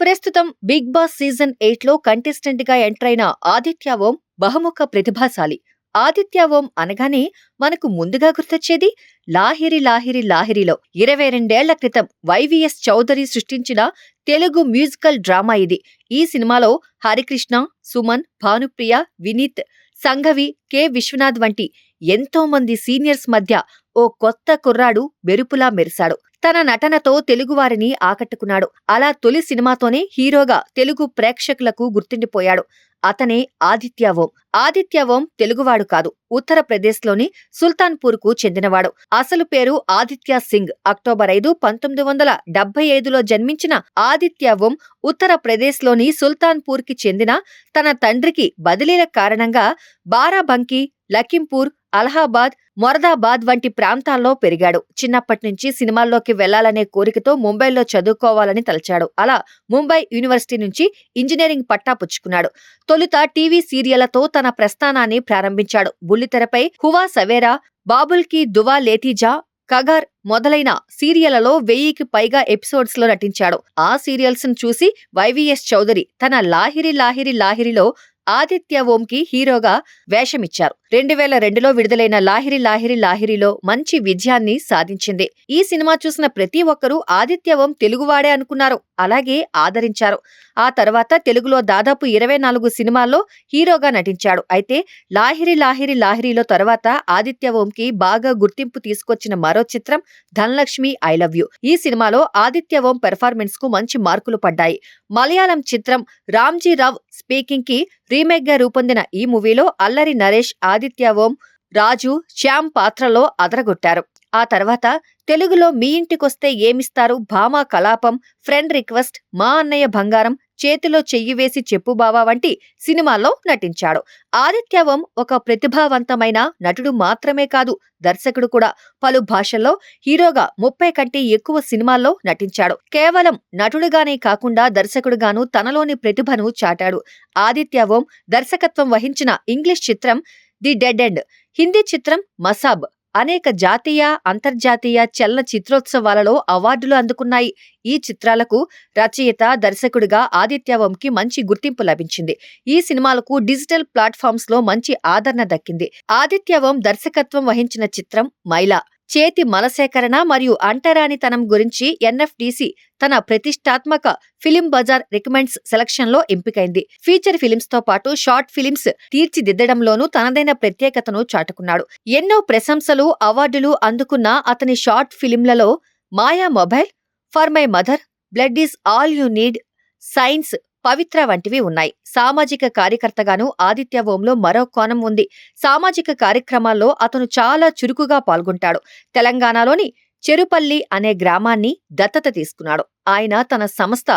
ప్రస్తుతం big boss season ఎయిట్లో కంటెస్టెంట్గా enter అయిన ఆదిత్య ఓం బహుముఖ ప్రతిభాశాలి. ఆదిత్య ఓం అనగానే మనకు ముందుగా గుర్తొచ్చేది లాహిరి లాహిరి లాహిరిలో ఇరవై రెండేళ్ళ క్రితం వైవిఎస్ చౌదరి సృష్టించిన తెలుగు మ్యూజికల్ డ్రామా ఇది. ఈ సినిమాలో హరికృష్ణ సుమన్ భానుప్రియ వినీత్ సంఘవి కె. విశ్వనాథ్ వంటి ఎంతో మంది సీనియర్స్ మధ్య ఓ కొత్త కుర్రాడు మెరుపులా మెరిశాడు. తన నటనతో తెలుగువారిని ఆకట్టుకున్నాడు. అలా తొలి సినిమాతోనే హీరోగా తెలుగు ప్రేక్షకులకు గుర్తుండిపోయాడు. అతనే ఆదిత్య ఓం ఆదిత్య ఓం తెలుగువాడు కాదు. ఉత్తరప్రదేశ్లోని సుల్తాన్పూర్కు చెందినవాడు. అసలు పేరు ఆదిత్య సింగ్. అక్టోబర్ ఐదు పంతొమ్మిది వందల డెబ్బై ఐదులో జన్మించిన ఆదిత్య ఓం ఉత్తరప్రదేశ్లోని సుల్తాన్పూర్కి చెందిన తన తండ్రికి బదిలీల కారణంగా బారాబంకీ లఖింపూర్ అలహాబాద్ మొరదాబాద్ వంటి ప్రాంతాల్లో పెరిగాడు. చిన్నప్పటి నుంచి సినిమాల్లోకి వెళ్ళాలనే కోరికతో ముంబైలో చదువుకోవాలని తలచాడు. అలా ముంబై యూనివర్సిటీ నుంచి ఇంజనీరింగ్ పట్టా పుచ్చుకున్నాడు. తొలుత టీవీ సీరియళ్ళతో తన ప్రస్థానాన్ని ప్రారంభించాడు. బుల్లితెరపై హువా సవేరా బాబుల్కి దువా లేతీజా కగర్ మొదలైన సీరియళ్ళలో వెయ్యికి పైగా ఎపిసోడ్స్లో నటించాడు. ఆ సీరియల్స్ను చూసి వైవిఎస్ చౌదరి తన లాహిరి లాహిరి లాహిరిలో ఆదిత్య ఓంకి హీరోగా వేషమిచ్చారు. రెండు వేల రెండులో విడుదలైన లాహిరి లాహిరి లాహిరిలో మంచి విజయాన్ని సాధించింది. ఈ సినిమా చూసిన ప్రతి ఒక్కరూ ఆదిత్య ఓం తెలుగువాడే అనుకున్నారు. అలాగే ఆదరించారు. ఆ తర్వాత తెలుగులో దాదాపు ఇరవై నాలుగు సినిమాల్లో హీరోగా నటించాడు. అయితే లాహిరి లాహిరి లాహిరిలో తర్వాత ఆదిత్య ఓంకి బాగా గుర్తింపు తీసుకొచ్చిన మరో చిత్రం ధనలక్ష్మి ఐ లవ్ యు. ఈ సినిమాలో ఆదిత్య ఓం పెర్ఫార్మెన్స్కు మంచి మార్కులు పడ్డాయి. మలయాళం చిత్రం రామ్జీ రావ్ స్పీకింగ్కి రీమేక్గా రూపొందిన ఈ మూవీలో అల్లరి నరేష్ ఆదిత్య ఓం రాజు శ్యామ్ పాత్రలో అదరగొట్టారు. ఆ తర్వాత తెలుగులో మీ ఇంటికొస్తే ఏమిస్తారు? భామా కలాపం ఫ్రెండ్ రిక్వెస్ట్ మా అన్నయ్య బంగారం చేతిలో చెయ్యి వేసి చెప్పు బావా వంటి సినిమాల్లో నటించాడు. ఆదిత్య ఓం ఒక ప్రతిభావంతమైన నటుడు మాత్రమే కాదు దర్శకుడు కూడా. పలు భాషల్లో హీరోగా ముప్పై కంటే ఎక్కువ సినిమాల్లో నటించాడు. కేవలం నటుడుగానే కాకుండా దర్శకుడుగాను తనలోని ప్రతిభను చాటాడు. ఆదిత్య ఓం దర్శకత్వం వహించిన ఇంగ్లీష్ చిత్రం ది డెడ్ ఎండ్. హిందీ చిత్రం మసాబ్. అనేక జాతీయ అంతర్జాతీయ చలన చిత్రోత్సవాలలో అవార్డులు అందుకున్నాయి. ఈ చిత్రాలకు రచయిత దర్శకుడిగా ఆదిత్యవంకి మంచి గుర్తింపు లభించింది. ఈ సినిమాలకు డిజిటల్ ప్లాట్ఫామ్స్లో మంచి ఆదరణ దక్కింది. ఆదిత్యవం దర్శకత్వం వహించిన చిత్రం మైలా. చేతి మలసేకరణ మరియు అంటరానితనం గురించి ఎన్ఎఫ్డిసి తన ప్రతిష్టాత్మక ఫిలిం బజార్ రికమెండ్స్ సెలక్షన్లో ఎంపికైంది. ఫీచర్ ఫిలిమ్స్తో పాటు షార్ట్ ఫిలిమ్స్ తీర్చిదిద్దడంలోనూ తనదైన ప్రత్యేకతను చాటుకున్నాడు. ఎన్నో ప్రశంసలు అవార్డులు అందుకున్న అతని short ఫిలింలలో Maya mobile for my mother blood is all you need science Pavitra వంటివి ఉన్నాయి. సామాజిక కార్యకర్తగాను ఆదిత్య ఓంలో మరో కోణం ఉంది. సామాజిక కార్యక్రమాల్లో అతను చాలా చురుకుగా పాల్గొంటాడు. తెలంగాణలోని చెరుపల్లి అనే గ్రామాన్ని దత్తత తీసుకున్నాడు. ఆయన తన సంస్థ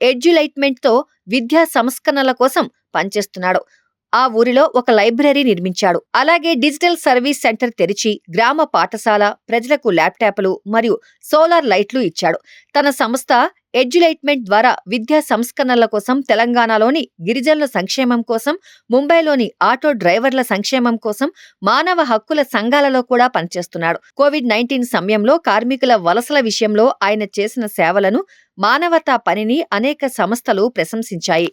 ఎడ్యులైట్మెంట్తో విద్యా సంస్కరణల కోసం పనిచేస్తున్నాడు. ఆ ఊరిలో ఒక లైబ్రరీ నిర్మించాడు. అలాగే డిజిటల్ సర్వీస్ సెంటర్ తెరిచి గ్రామ పాఠశాల ప్రజలకు ల్యాప్టాప్లు మరియు సోలార్ లైట్లు ఇచ్చాడు. తన సంస్థ ఎడ్యులైట్మెంట్ ద్వారా విద్యా సంస్కరణల కోసం తెలంగాణలోని గిరిజనుల సంక్షేమం కోసం ముంబైలోని ఆటో డ్రైవర్ల సంక్షేమం కోసం మానవ హక్కుల సంఘాలలో కూడా పనిచేస్తున్నాడు. కోవిడ్ నైన్టీన్ సమయంలో కార్మికుల వలసల విషయంలో ఆయన చేసిన సేవలను మానవతా పనిని అనేక సంస్థలు ప్రశంసించాయి.